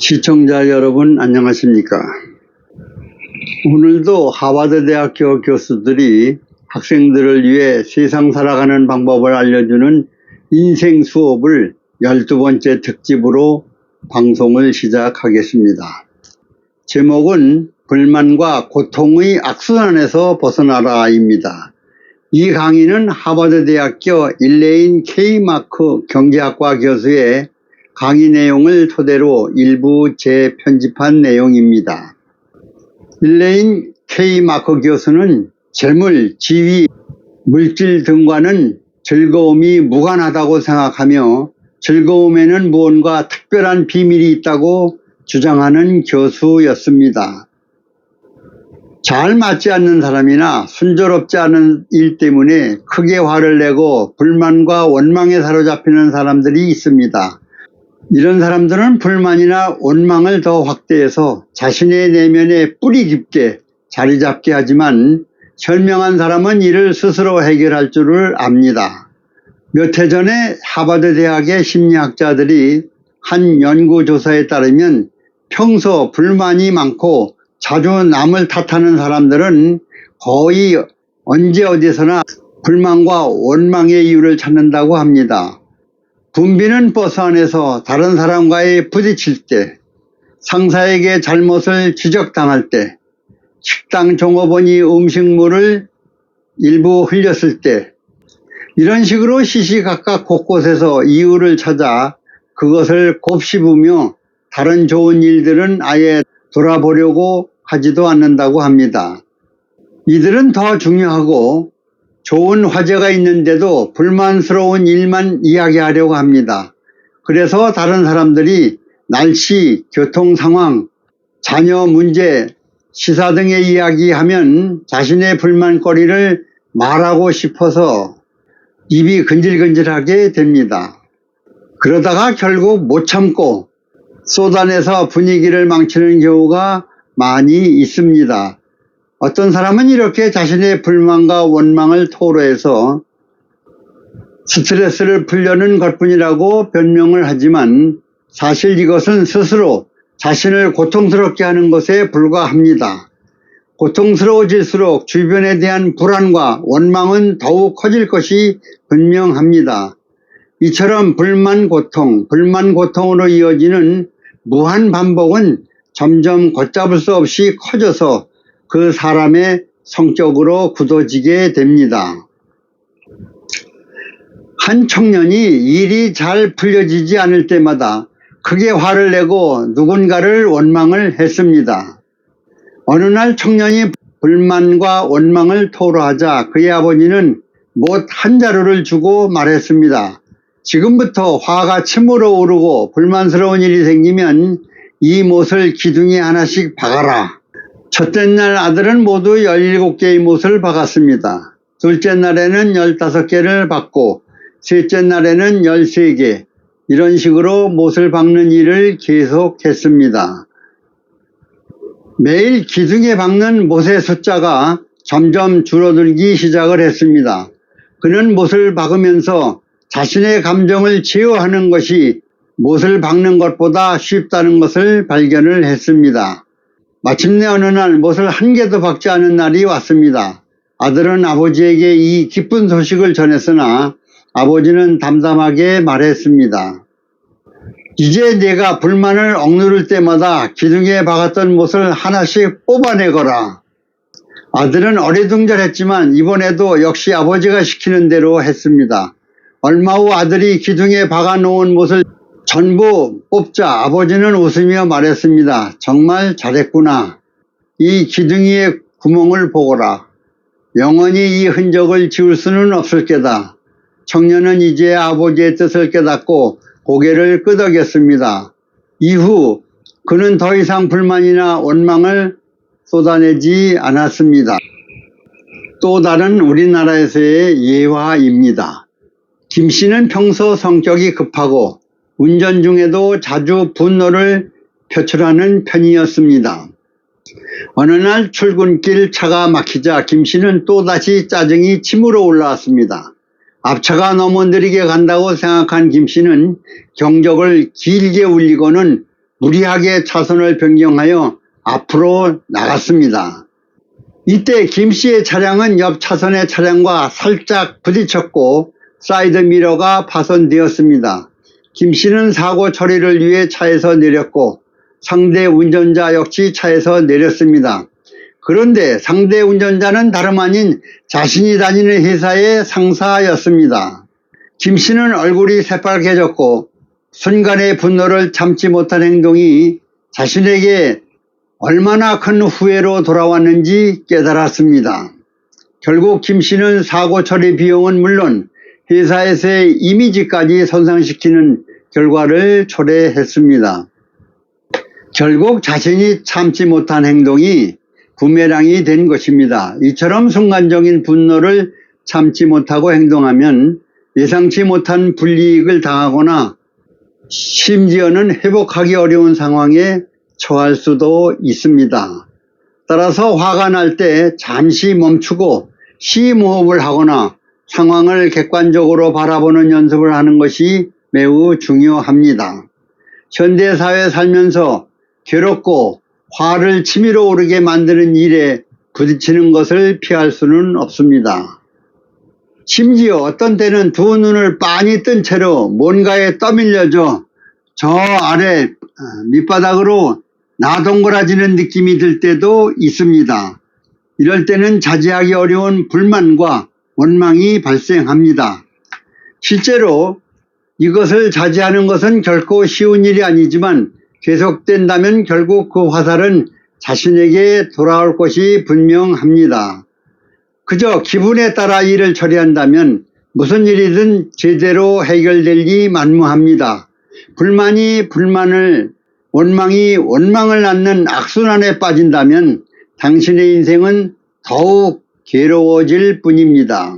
시청자 여러분 안녕하십니까? 오늘도 하버드대학교 교수들이 학생들을 위해 세상 살아가는 방법을 알려주는 인생 수업을 12번째 특집으로 방송을 시작하겠습니다. 제목은 불만과 고통의 악순환에서 벗어나라입니다. 이 강의는 하버드대학교 일레인 K마크 경제학과 교수의 강의 내용을 토대로 일부 재편집한 내용입니다. 일레인 K마크 교수는 재물, 지위, 물질 등과는 즐거움이 무관하다고 생각하며 즐거움에는 무언가 특별한 비밀이 있다고 주장하는 교수였습니다. 잘 맞지 않는 사람이나 순조롭지 않은 일 때문에 크게 화를 내고 불만과 원망에 사로잡히는 사람들이 있습니다. 이런 사람들은 불만이나 원망을 더 확대해서 자신의 내면에 뿌리 깊게 자리 잡게 하지만 현명한 사람은 이를 스스로 해결할 줄을 압니다. 몇 해 전에 하버드 대학의 심리학자들이 한 연구조사에 따르면 평소 불만이 많고 자주 남을 탓하는 사람들은 거의 언제 어디서나 불만과 원망의 이유를 찾는다고 합니다. 붐비는 버스 안에서 다른 사람과의 부딪힐 때, 상사에게 잘못을 지적당할 때, 식당 종업원이 음식물을 일부 흘렸을 때, 이런 식으로 시시각각 곳곳에서 이유를 찾아 그것을 곱씹으며 다른 좋은 일들은 아예 돌아보려고 하지도 않는다고 합니다. 이들은 더 중요하고 좋은 화제가 있는데도 불만스러운 일만 이야기하려고 합니다. 그래서 다른 사람들이 날씨, 교통 상황, 자녀 문제, 시사 등의 이야기하면 자신의 불만거리를 말하고 싶어서 입이 근질근질하게 됩니다. 그러다가 결국 못 참고 쏟아내서 분위기를 망치는 경우가 많이 있습니다. 어떤 사람은 이렇게 자신의 불만과 원망을 토로해서 스트레스를 풀려는 것뿐이라고 변명을 하지만 사실 이것은 스스로 자신을 고통스럽게 하는 것에 불과합니다. 고통스러워질수록 주변에 대한 불안과 원망은 더욱 커질 것이 분명합니다. 이처럼 불만 고통, 불만 고통으로 이어지는 무한 반복은 점점 걷잡을 수 없이 커져서 그 사람의 성격으로 굳어지게 됩니다. 한 청년이 일이 잘 풀려지지 않을 때마다 크게 화를 내고 누군가를 원망을 했습니다. 어느 날 청년이 불만과 원망을 토로하자 그의 아버지는 못 한 자루를 주고 말했습니다. 지금부터 화가 침으로 오르고 불만스러운 일이 생기면 이 못을 기둥에 하나씩 박아라. 첫째 날 아들은 모두 17개의 못을 박았습니다. 둘째 날에는 15개를 박고 셋째 날에는 13개 이런 식으로 못을 박는 일을 계속했습니다. 매일 기둥에 박는 못의 숫자가 점점 줄어들기 시작을 했습니다. 그는 못을 박으면서 자신의 감정을 제어하는 것이 못을 박는 것보다 쉽다는 것을 발견을 했습니다. 마침내 어느 날 못을 한 개도 박지 않은 날이 왔습니다. 아들은 아버지에게 이 기쁜 소식을 전했으나 아버지는 담담하게 말했습니다. 이제 내가 불만을 억누를 때마다 기둥에 박았던 못을 하나씩 뽑아내거라. 아들은 어리둥절했지만 이번에도 역시 아버지가 시키는 대로 했습니다. 얼마 후 아들이 기둥에 박아놓은 못을 전부 뽑자 아버지는 웃으며 말했습니다. 정말 잘했구나. 이 기둥이의 구멍을 보거라. 영원히 이 흔적을 지울 수는 없을 게다. 청년은 이제 아버지의 뜻을 깨닫고 고개를 끄덕였습니다. 이후 그는 더 이상 불만이나 원망을 쏟아내지 않았습니다. 또 다른 우리나라에서의 예화입니다. 김 씨는 평소 성격이 급하고 운전 중에도 자주 분노를 표출하는 편이었습니다. 어느 날 출근길 차가 막히자 김 씨는 또다시 짜증이 침으로 올라왔습니다. 앞차가 너무 느리게 간다고 생각한 김 씨는 경적을 길게 울리고는 무리하게 차선을 변경하여 앞으로 나갔습니다. 이때 김 씨의 차량은 옆 차선의 차량과 살짝 부딪혔고 사이드 미러가 파손되었습니다. 김 씨는 사고 처리를 위해 차에서 내렸고 상대 운전자 역시 차에서 내렸습니다. 그런데 상대 운전자는 다름 아닌 자신이 다니는 회사의 상사였습니다. 김 씨는 얼굴이 새빨개졌고 순간의 분노를 참지 못한 행동이 자신에게 얼마나 큰 후회로 돌아왔는지 깨달았습니다. 결국 김 씨는 사고 처리 비용은 물론 회사에서의 이미지까지 손상시키는 결과를 초래했습니다. 결국 자신이 참지 못한 행동이 부메랑이 된 것입니다. 이처럼 순간적인 분노를 참지 못하고 행동하면 예상치 못한 불이익을 당하거나 심지어는 회복하기 어려운 상황에 처할 수도 있습니다. 따라서 화가 날 때 잠시 멈추고 시모흡을 하거나 상황을 객관적으로 바라보는 연습을 하는 것이 매우 중요합니다. 현대사회 살면서 괴롭고 화를 치밀어 오르게 만드는 일에 부딪히는 것을 피할 수는 없습니다. 심지어 어떤 때는 두 눈을 빤히 뜬 채로 뭔가에 떠밀려져 저 아래 어, 밑바닥으로 나동그라지는 느낌이 들 때도 있습니다. 이럴 때는 자제하기 어려운 불만과 원망이 발생합니다. 실제로 이것을 자제하는 것은 결코 쉬운 일이 아니지만 계속된다면 결국 그 화살은 자신에게 돌아올 것이 분명합니다. 그저 기분에 따라 일을 처리한다면 무슨 일이든 제대로 해결될리 만무합니다. 불만이 불만을 원망이 원망을 낳는 악순환에 빠진다면 당신의 인생은 더욱 괴로워질 뿐입니다.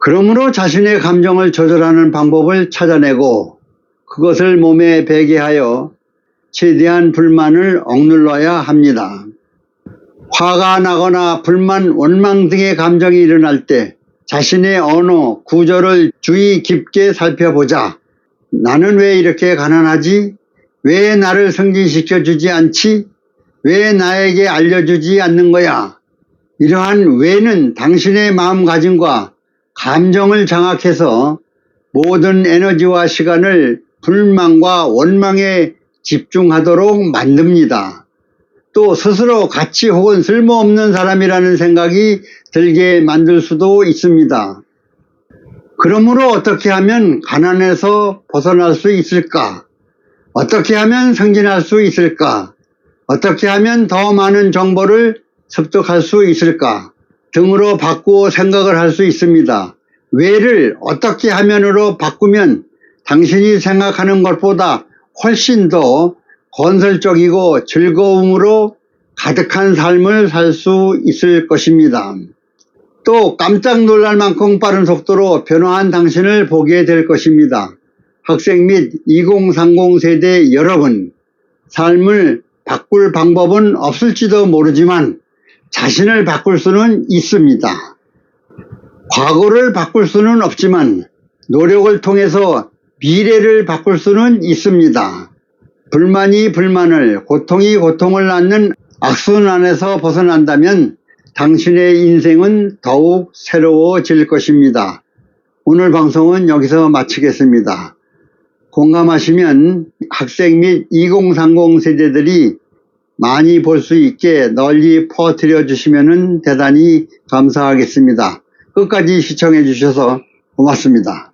그러므로 자신의 감정을 조절하는 방법을 찾아내고 그것을 몸에 배게하여 최대한 불만을 억눌러야 합니다. 화가 나거나 불만, 원망 등의 감정이 일어날 때 자신의 언어, 구조를 주의 깊게 살펴보자. 나는 왜 이렇게 가난하지? 왜 나를 승진시켜 주지 않지? 왜 나에게 알려주지 않는 거야? 이러한 왜는 당신의 마음가짐과 감정을 장악해서 모든 에너지와 시간을 불만과 원망에 집중하도록 만듭니다. 또 스스로 가치 혹은 쓸모없는 사람이라는 생각이 들게 만들 수도 있습니다. 그러므로 어떻게 하면 가난에서 벗어날 수 있을까? 어떻게 하면 승진할 수 있을까? 어떻게 하면 더 많은 정보를 습득할 수 있을까? 등으로 바꾸어 생각을 할 수 있습니다. 왜를 어떻게 하면으로 바꾸면 당신이 생각하는 것보다 훨씬 더 건설적이고 즐거움으로 가득한 삶을 살 수 있을 것입니다. 또 깜짝 놀랄 만큼 빠른 속도로 변화한 당신을 보게 될 것입니다. 학생 및 2030 세대 여러분, 삶을 바꿀 방법은 없을지도 모르지만 자신을 바꿀 수는 있습니다. 과거를 바꿀 수는 없지만 노력을 통해서 미래를 바꿀 수는 있습니다. 불만이 불만을, 고통이 고통을 낳는 악순환에서 벗어난다면 당신의 인생은 더욱 새로워질 것입니다. 오늘 방송은 여기서 마치겠습니다. 공감하시면 학생 및 2030 세대들이 많이 볼 수 있게 널리 퍼뜨려 주시면 대단히 감사하겠습니다. 끝까지 시청해 주셔서 고맙습니다.